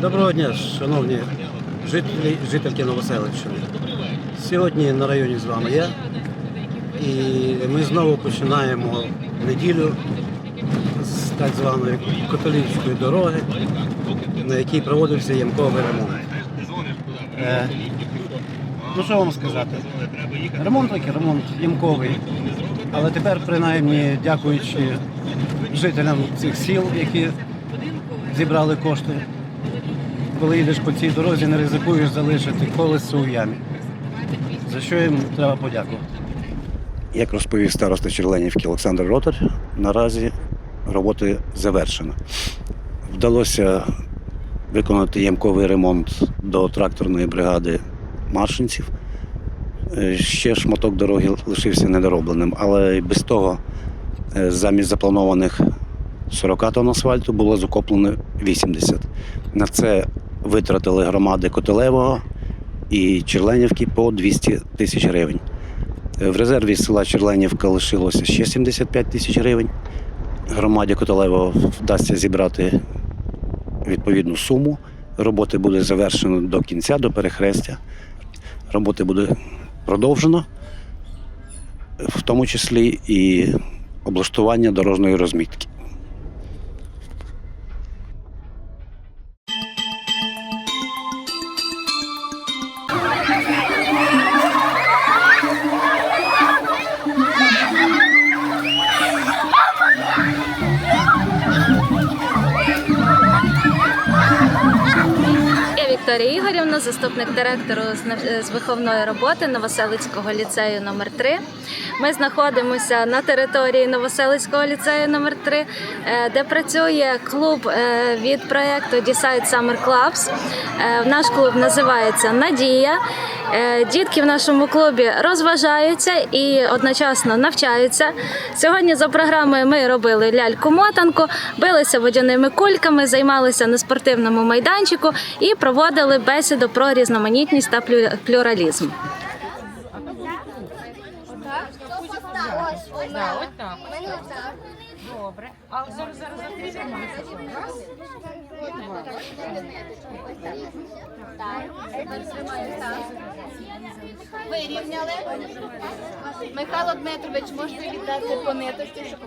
Доброго дня, шановні жителі, жительки Новоселищини. Сьогодні на районі з вами я. І ми знову починаємо неділю з так званої католицької дороги, на якій проводився ямковий ремонт. Е, ну що вам сказати? Ремонт такий ремонт ямковий. Але тепер, принаймні, дякуючи жителям цих сіл, які зібрали кошти, коли йдеш по цій дорозі, не ризикуєш залишити колесо у ямі. За що їм треба подякувати. Як розповів староста Черленівки Олександр Ротар, наразі роботи завершено. Вдалося виконати ямковий ремонт до тракторної бригади маршинців. Е, Ще шматок дороги лишився недоробленим, але без того е, замість запланованих 40 тонн асфальту було закоплено 80. На це витратили громади Котелевого і Черленівки по 200 тисяч гривень. Е, В резерві села Черленівка лишилося ще 75 тисяч гривень. Громаді Котелевого вдасться зібрати відповідну суму. Роботи буде завершено до кінця, до перехрестя. Роботи буде продовжено, в тому числі і облаштування дорожньої розмітки. Вікторія Ігорівна, заступник директору з виховної роботи Новоселицького ліцею номер 3 Ми знаходимося на території Новоселицького ліцею номер 3 е, де працює клуб е, від проєкту Decide Summer Clubs. Е, Наш клуб називається Надія. Е, Дітки в нашому клубі розважаються і одночасно навчаються. Сьогодні за програмою ми робили ляльку-мотанку, билися водяними кульками, займалися на спортивному майданчику і проводили бесіду про різноманітність та плюралізм. Добре. А зараз зараз. Раз. Вирівняли. Михайло Дмитрович, можете віддати по ниточці, щоб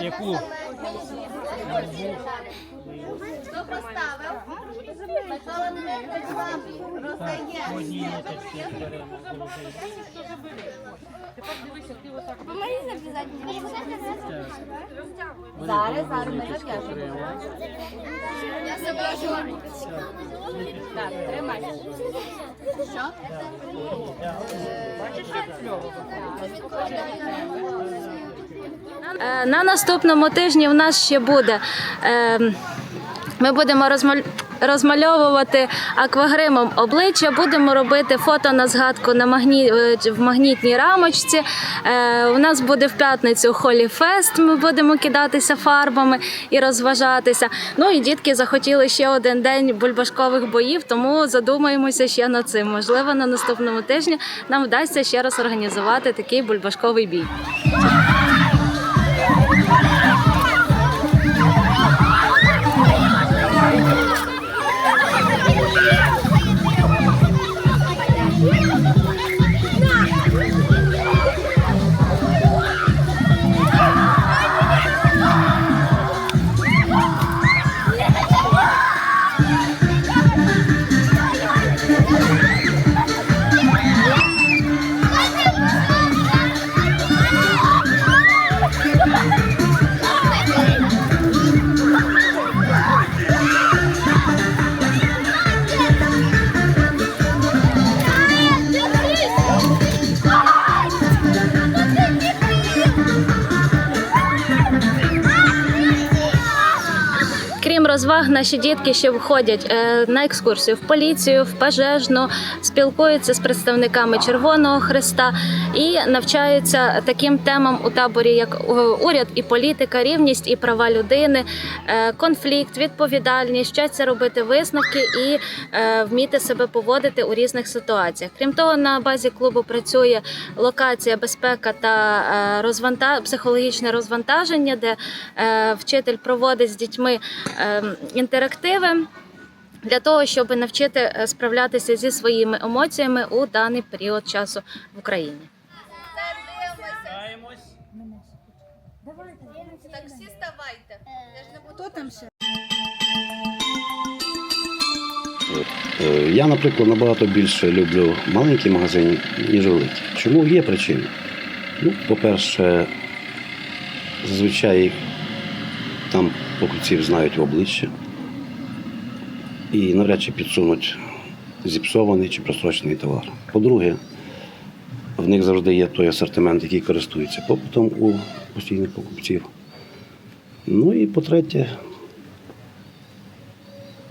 Яку? Хто поставив? Дмитрович вам роздає. Тепер дивися, ти отак. Зараз, зараз ми зав'яжемо. Я. Так, тримай. Що? На наступному тижні в нас ще буде. Ми будемо розмаль- розмальовувати аквагримом обличчя, будемо робити фото на згадку на магні... е, в магнітній рамочці. Е, У нас буде в п'ятницю холіфест. Ми будемо кидатися фарбами і розважатися. Ну і дітки захотіли ще один день бульбашкових боїв, тому задумаємося ще над цим. Можливо, на наступному тижні нам вдасться ще раз організувати такий бульбашковий бій. Розваг, наші дітки ще входять е, на екскурсію в поліцію, в пожежну, спілкуються з представниками Червоного Христа і навчаються таким темам у таборі, як е, уряд і політика, рівність і права людини, е, конфлікт, відповідальність, вчаться робити висновки і е, вміти себе поводити у різних ситуаціях. Крім того, на базі клубу працює локація безпека та розванта... психологічне розвантаження, де вчитель проводить з дітьми інтерактиви. для того, щоб навчити справлятися зі своїми емоціями у даний період часу в Україні. Там ще? Е, Я, наприклад, набагато більше люблю маленькі магазини, ніж великі. Чому є причини? Ну, по-перше, зазвичай там покупців знають в обличчя і навряд чи підсунуть зіпсований чи просрочений товар. По-друге, в них завжди є той асортимент, який користується попитом у постійних покупців. Ну і по-третє,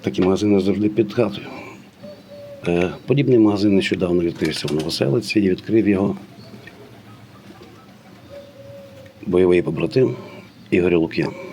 такі магазини завжди під хатою. Е, Подібний магазин нещодавно відкрився в Новоселиці і відкрив його бойовий побратим Ігор Лук'ян.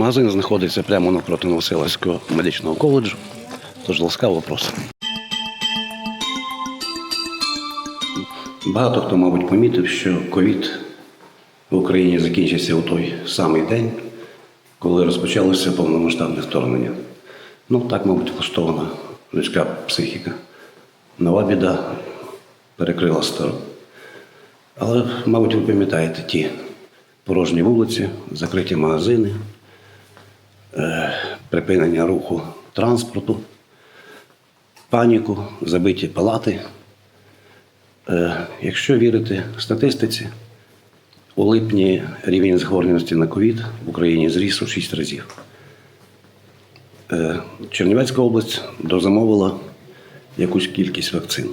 Магазин знаходиться прямо навпроти Новоселицького медичного коледжу, тож ласкаво просимо. Багато хто, мабуть, помітив, що ковід в Україні закінчився у той самий день, коли розпочалося повномасштабне вторгнення. Ну, так, мабуть, влаштована людська психіка. Нова біда перекрила стару. Але, мабуть, ви пам'ятаєте ті порожні вулиці, закриті магазини, припинення руху транспорту, паніку, забиті палати. Е, Якщо вірити статистиці, у липні рівень захворюваності на ковід в Україні зріс у 6 разів. Е, Чернівецька область дозамовила якусь кількість вакцин.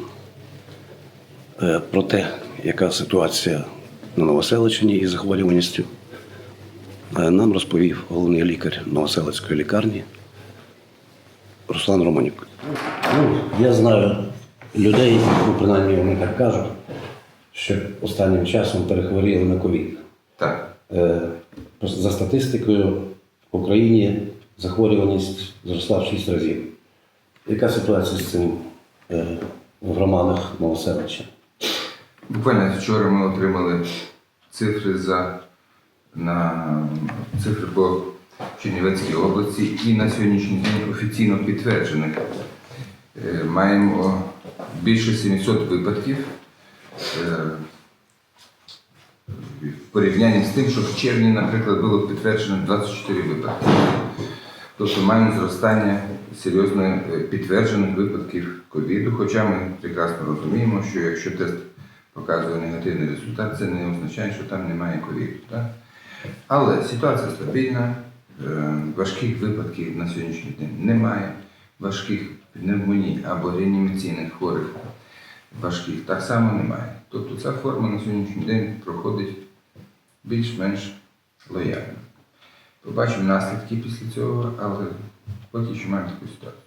Е, Про те, яка ситуація на Новоселичині із захворюваністю, е, нам розповів головний лікар Новоселицької лікарні Руслан Романюк. Ну, я знаю людей, ну, принаймні вони так кажуть, що останнім часом перехворіли на ковід. Так. Е, За статистикою, в Україні захворюваність зросла в 6 разів. Яка ситуація з цим е, в громадах Новоселича? Буквально вчора ми отримали цифри за на цифри по Чернівецькій області і на сьогоднішній день офіційно підтверджених. Е, Маємо більше 700 випадків е, в порівнянні з тим, що в червні, наприклад, було підтверджено 24 випадки. Тобто маємо зростання серйозно е, підтверджених випадків ковіду, хоча ми прекрасно розуміємо, що якщо тест показує негативний результат, це не означає, що там немає ковіду. Але ситуація стабільна, е, важких випадків на сьогоднішній день немає, важких пневмоній або реанімаційних хворих важких так само немає. Тобто ця форма на сьогоднішній день проходить більш-менш лояльно. Побачимо наслідки після цього, але поки що маємо таку ситуацію.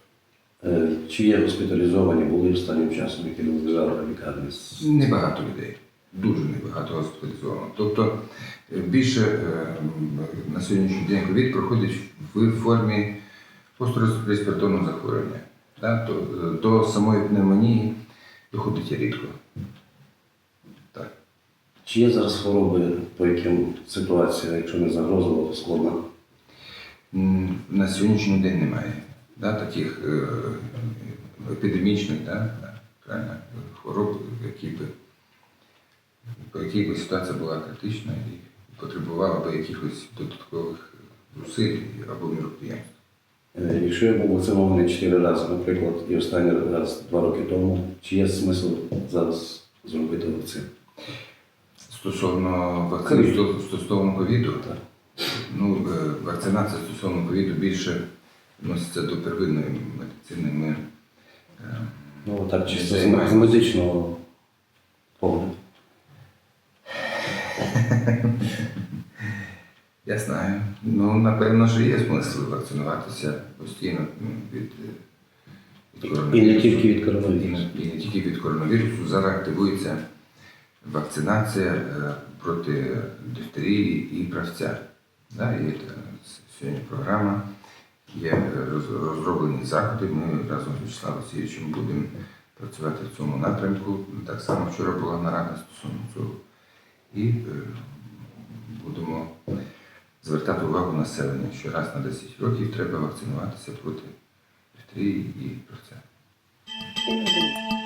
Е, Чи є госпіталізовані були останнім часом, які лікарні? Небагато людей, дуже небагато госпіталізовано. Тобто е, більше е, на сьогоднішній день ковід проходить в формі постреспіраторного захворювання. Так? Е, До самої пневмонії доходить рідко. Так. Чи є зараз хвороби, по яким ситуація, якщо не загрозова, то складна? На сьогоднішній день немає да, таких епідемічних да, хвороб, які би, по яких би ситуація була критична і потребувала би якихось додаткових зусиль або міроприємств. Е, Якщо я був вакцинований 4 рази, наприклад, і останній раз 2 роки тому, чи є смисл зараз зробити вакцину? Стосовно вакцини, стосовно ковіду. Ну, е, вакцинація стосовно ковіду більше відноситься до первинної медицини. Ми е, Ну так, чисто з медичного погляду. Я знаю. Ну, напевно, що є смисл вакцинуватися постійно м, від, е, І не тільки від коронавірусу. і не тільки від коронавірусу. Зараз активується вакцинація е, проти дифтерії і правця. Да, є е, сьогодні програма, є е, розроблені заходи. Ми разом з Вячеславом Васильовичем будемо працювати в цьому напрямку. Так само вчора була нарада стосовно цього. І е, будемо звертати увагу населення, що раз на 10 років треба вакцинуватися проти дифтерії і про І